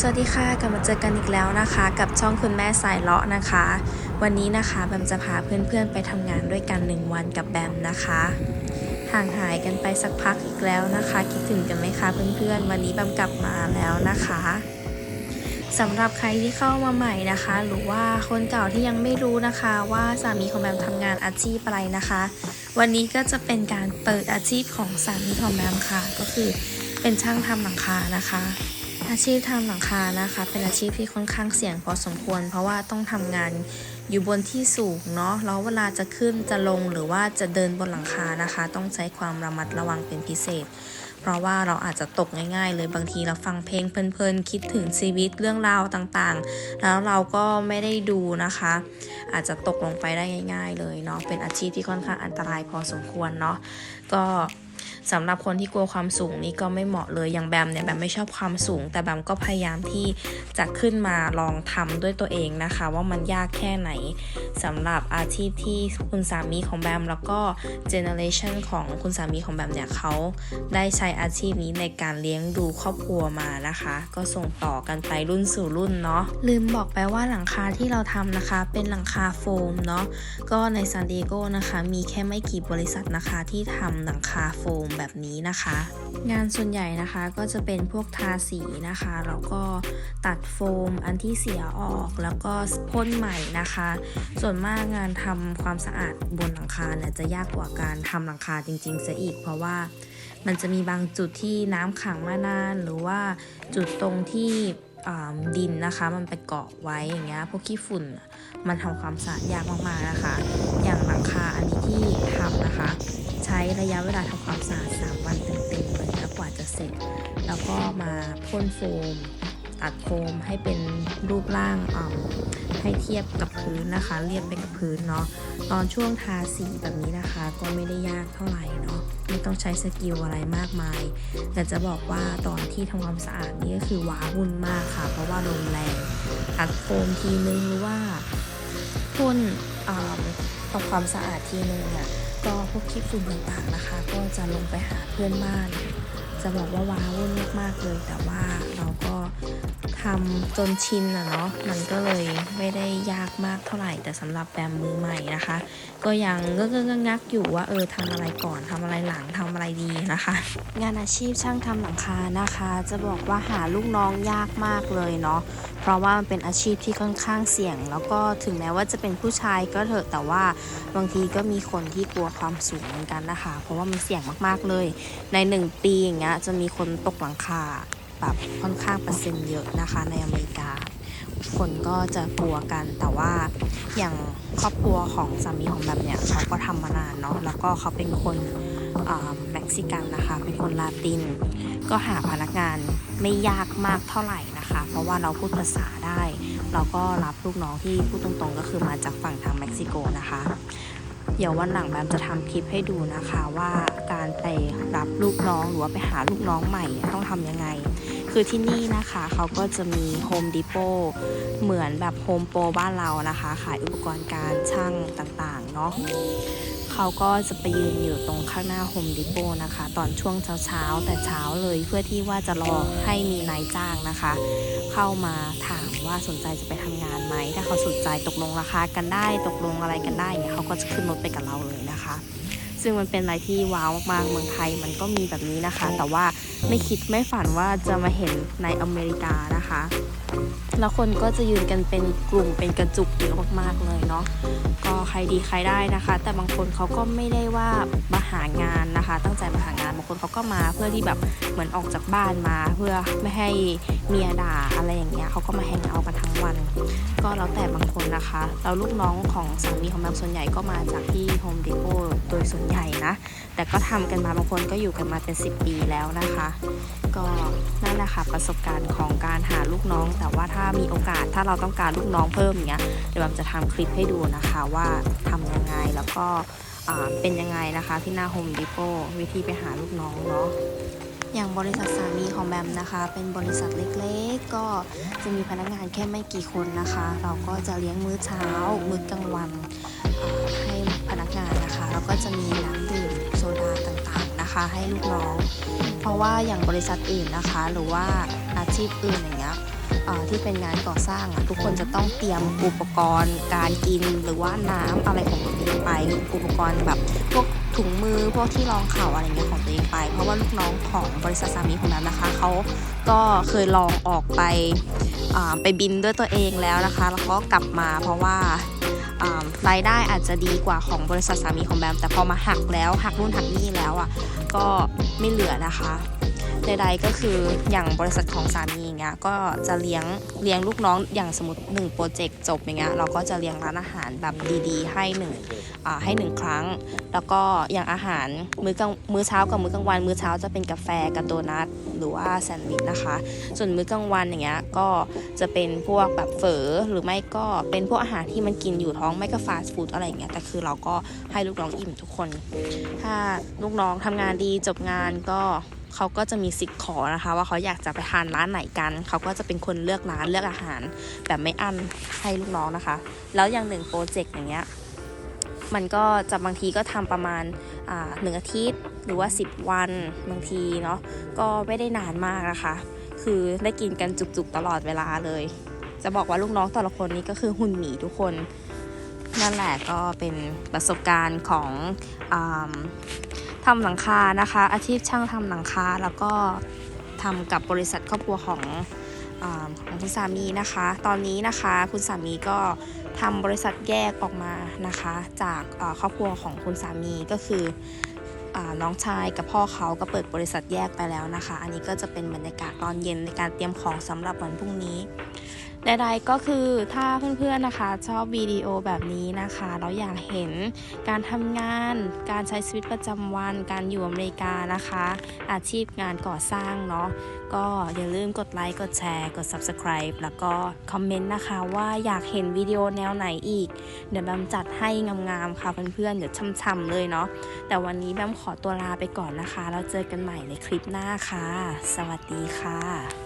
สวัสดีค่ะกลับมาเจอกันอีกแล้วนะคะ กับช่องคุณแม่สายเลาะนะคะ วันนี้นะคะแบมจะพาเพื่อนๆไปทำงานด้วยกันหนึ่งวันกับแบมนะคะ ห่างหายกันไปสักพักอีกแล้วนะคะ คิดถึงกันไหมคะเพื่อนๆ วันนี้แบมกลับมาแล้วนะคะสำหรับใครที่เข้ามาใหม่นะคะ หรือว่าคนเก่าที่ยังไม่รู้นะคะว่าสามีของแบมทำงานอาชีพอะไรนะคะ วันนี้ก็จะเป็นการเปิดอาชีพของสามีของแบมค่ะ ก็คือเป็นช่างทำหลังคานะคะ อาชีพทำหลังคานะคะ เป็นอาชีพที่ค่อนข้างเสี่ยงพอสมควร เพราะว่าต้องทำงานอยู่บนที่สูงเนาะแล้วเวลาจะขึ้นจะลงหรือว่าจะเดินบนหลังคานะคะ ต้องใช้ความระมัดระวังเป็นพิเศษ เพราะว่าเราอาจจะตกง่าย ๆ เลยบางทีเราฟังเพลงเพลินๆคิดถึงชีวิตเรื่องราวต่างๆ แล้วเราก็ไม่ได้ดูนะคะ อาจจะตกลงไปได้ง่าย ๆ เลยเนาะเป็นอาชีพที่ค่อนข้างอันตรายพอสมควรเนาะก็ สำหรับคนที่กลัวความสูงนี่ก็ไม่เหมาะเลยอย่างแบมเนี่ยแบมไม่ชอบความสูง แต่แบมก็พยายามที่จะขึ้นมาลองทำด้วยตัวเองนะคะ ว่ามันยากแค่ไหนสำหรับอาชีพที่คุณสามีของแบมแล้วก็เจเนอเรชันของคุณสามีของแบมเนี่ยเขาได้ใช้อาชีพนี้ในการเลี้ยงดูครอบครัวมานะคะ ก็ส่งต่อกันไปรุ่นสู่รุ่นเนาะลืมบอกไปว่าหลังคาที่เราทำนะคะ เป็นหลังคาโฟมเนาะก็ในซานดิเอโกนะคะมีแค่ไม่กี่บริษัทนะคะที่ทำหลังคาโฟมแบบนี้นะคะ งานส่วนใหญ่นะคะก็จะเป็นพวกทาสีนะคะแล้วก็ตัดโฟมอันที่เสียออกแล้วก็พ่นใหม่นะคะ ส่วนมากงานทำความสะอาดบนหลังคาเนี่ยจะยากกว่าการทำหลังคาจริงๆซะอีก เพราะว่ามันจะมีบางจุดที่น้ำขังมานานหรือว่าจุดตรงที่ดินนะคะมันไปเกาะไว้อย่างเงี้ยพวกขี้ฝุ่นมันทำความสะอาดยากมากๆนะคะ อย่างหลังคาอันนี้ที่ทำนะคะ ระยะเวลาทำความสะอาด3วันเต็มๆเลยนะกว่าจะเสร็จ แล้วก็มาพ่นโฟม ตัดโฟมให้เป็นรูปร่างให้เทียบกับพื้นนะคะ เรียบไปกับพื้นเนาะตอนช่วงทาสีแบบนี้นะคะ ก็ไม่ได้ยากเท่าไหร่เนาะไม่ต้องใช้สกิลอะไรมากมาย แต่จะบอกว่าตอนที่ทำความสะอาดนี่ก็คือว้าวุ่นมากค่ะ เพราะว่าลมแรงตัดโฟมทีนึงหรือว่าพ่นทำความสะอาดทีนึงเนี่ย ก็พวกคลิปฝุ่นต่างๆนะคะ ก็จะลงไปหาเพื่อนบ้าน จะบอกว่าว้าวุ่นมากๆเลย แต่ว่าเราก็ ทำจนชินอะเนาะมันก็เลยไม่ได้ยากมากเท่าไหร่ แต่สำหรับแบมมือใหม่นะคะ ก็ยังเงื้องักๆอยู่ว่าเออทำอะไรก่อนทำอะไรหลังทำอะไรดีนะคะ งานอาชีพช่างทำหลังคานะคะ จะบอกว่าหาลูกน้องยากมากเลยเนาะเพราะว่ามันเป็นอาชีพที่ค่อนข้างเสี่ยง แล้วก็ถึงแม้ว่าจะเป็นผู้ชายก็เถอะแต่ว่าบางทีก็มีคนที่กลัวความสูงเหมือนกันนะคะ เพราะว่ามันเสี่ยงมากๆเลย ในหนึ่งปีอย่างเงี้ยจะมีคนตกหลังคา แบบค่อนข้างเปอร์เซ็นต์เยอะนะคะในอเมริกา คนก็จะกลัวกันแต่ว่าอย่างครอบครัวของสามีของแบบเนี่ยเขาก็ทำมานานเนาะแล้วก็เขาเป็นคนอเม็กซิกันนะคะ เป็นคนลาติน ก็หาพนักงานไม่ยากมากเท่าไหร่นะคะ เพราะว่าเราพูดภาษาได้ เราก็รับลูกน้องที่พูดตรงๆ ก็คือมาจากฝั่งทางเม็กซิโกนะคะ เดี๋ยววันหลังแบมจะทำคลิปให้ดูนะคะว่าการไปรับลูกน้องหรือว่าไปหาลูกน้องใหม่ต้องทำยังไง คือที่นี่นะคะเขาก็จะมีโฮมดิโปเหมือนแบบโฮมโปรบ้านเรานะคะ ขายอุปกรณ์การช่างต่างๆเนาะ เขาก็จะไปยืนอยู่ตรงข้างหน้าโฮมดิโปนะคะ ตอนช่วงเช้าๆ แต่เช้าเลยเพื่อที่ว่าจะรอให้มีนายจ้างนะคะ เข้ามาถามว่าสนใจจะไปทำงานไหม ถ้าเขาสนใจตกลงราคากันได้ ตกลงอะไรกันได้เนี่ยเขาก็จะขึ้นรถไปกับเราเลยนะคะ ซึ่งมันเป็นอะไรที่ว้าวมากๆเมืองไทยมันก็มีแบบนี้นะคะ แต่ว่าไม่คิดไม่ฝันว่าจะมาเห็นในอเมริกานะคะ แล้วคนก็จะยืนกันเป็นกลุ่มเป็นกระจุกเยอะมากๆเลยเนาะ ก็ใครดีใครได้นะคะ แต่บางคนเขาก็ไม่ได้ว่ามาหางานนะคะ ตั้งใจมาหางานบางคนเขาก็มาเพื่อที่แบบเหมือนออกจากบ้านมา เพื่อไม่ให้เมียด่าอะไรอย่างเงี้ยเขาก็มาแฮงเอากันทั้งวัน ก็แล้วแต่บางคนนะคะแล้วลูกน้องของสามีของแบมส่วนใหญ่ก็มาจากที่ Home Depot โดยส่วนใหญ่นะแต่ก็ทำกันมาบางคนก็อยู่กันมาเป็น 10 ปีแล้วนะคะ ก็นั่นแหละค่ะประสบการณ์ของการหาลูกน้อง แต่ว่าถ้ามีโอกาสถ้าเราต้องการลูกน้องเพิ่มอย่างเงี้ยเดี๋ยวแบมจะทำคลิปให้ดูนะคะว่าทำยังไงแล้วก็เป็นยังไงนะคะที่หน้า Home Depot วิธีไปหาลูกน้องเนาะอย่างบริษัทสามีของแบมนะคะ เป็นบริษัทเล็กๆ ก็จะมีพนักงานแค่ไม่กี่คนนะคะ เราก็จะเลี้ยงมื้อเช้า มื้อกลางวันให้พนักงานนะคะ แล้วก็จะมีน้ำดื่มโซดาต่างๆนะคะ ให้ลูกน้อง เพราะว่าอย่างบริษัทอื่นนะคะ หรือว่าอาชีพอื่นอย่างเงี้ยที่เป็นงานก่อสร้างอะทุกคนจะต้องเตรียมอุปกรณ์ การกินหรือว่าน้ำอะไรของตัวเองไป อุปกรณ์แบบพวกถุงมือพวกที่รองเข่าอะไรเงี้ยของตัวเองไป เพราะว่าลูกน้องของบริษัทสามีคนนั้นนะคะเขาก็เคยลองออกไปไปบินด้วยตัวเองแล้วนะคะ แล้วก็กลับมาเพราะว่าอ่ารายได้อาจจะดีกว่าของบริษัทสามีของแบมแต่พอมาหักแล้วหักนู่นหักนี่แล้วอะ ก็ไม่เหลือนะคะ ใดๆก็คืออย่างบริษัทของสามีอย่างเงี้ยก็จะเลี้ยงเลี้ยงลูกน้องอย่างสมมติ1โปรเจกต์จบอย่างเงี้ยเราก็จะเลี้ยงร้านอาหารแบบดีๆ ให้หนึ่งให้หนึ่งครั้ง แล้วก็อย่างอาหารมื้อกลางมื้อเช้ากับมื้อกลางวัน มื้อเช้าจะเป็นกาแฟกับโดนัทหรือว่าแซนด์วิชนะคะ ส่วนมื้อกลางวันอย่างเงี้ยก็จะเป็นพวกแบบเฝอหรือไม่ก็เป็นพวกอาหารที่มันกินอยู่ท้องไม่ก็ฟาสต์ฟู้ดอะไรอย่างเงี้ยแต่คือเราก็ให้ลูกน้องอิ่มทุกคน ถ้าลูกน้องทำงานดีจบงานก็เขาก็จะมีสิทธิ์ขอนะคะ ว่าเขาอยากจะไปทานร้านไหนกัน เขาก็จะเป็นคนเลือกร้านเลือกอาหาร แบบไม่อั้นให้ลูกน้องนะคะ แล้วอย่างหนึ่งโปรเจกต์อย่างเงี้ยมันก็จะบางทีก็ทำประมาณหนึ่งอาทิตย์ หรือว่า 10 วันบางทีเนาะก็ไม่ได้นานมากนะคะ คือได้กินกันจุกๆตลอดเวลาเลย จะบอกว่าลูกน้องแต่ละคนนี้ก็คือหุ่นหมีทุกคนนั่นแหละก็เป็นประสบการณ์ของอา ทำหลังคานะคะ อาชีพช่างทำหลังคาแล้วก็ทำกับบริษัทครอบครัวของอของคุณสามีนะคะ ตอนนี้นะคะคุณสามีก็ทำบริษัทแยกออกมานะคะ จากครอบครัวของคุณสามีก็คือน้องชายกับพ่อเขาก็เปิดบริษัทแยกไปแล้วนะคะ อันนี้ก็จะเป็นบรรยากาศตอนเย็นในการเตรียมของสำหรับวันพรุ่งนี้ ใดๆก็คือถ้าเพื่อนๆนะคะชอบวิดีโอแบบนี้นะคะแล้วอยากเห็นการทำงาน การใช้ชีวิตประจำวัน การอยู่อเมริกานะคะ อาชีพงานก่อสร้างเนาะก็อย่าลืมกดไลค์กดแชร์ กด subscribe แล้วก็คอมเมนต์นะคะว่าอยากเห็นวิดีโอแนวไหนอีก เดี๋ยวแบมจัดให้งามๆค่ะเพื่อนๆเดี๋ยวช่ำๆเลยเนาะแต่วันนี้แบมขอตัวลาไปก่อนนะคะ แล้วเจอกันใหม่ในคลิปหน้าค่ะ สวัสดีค่ะ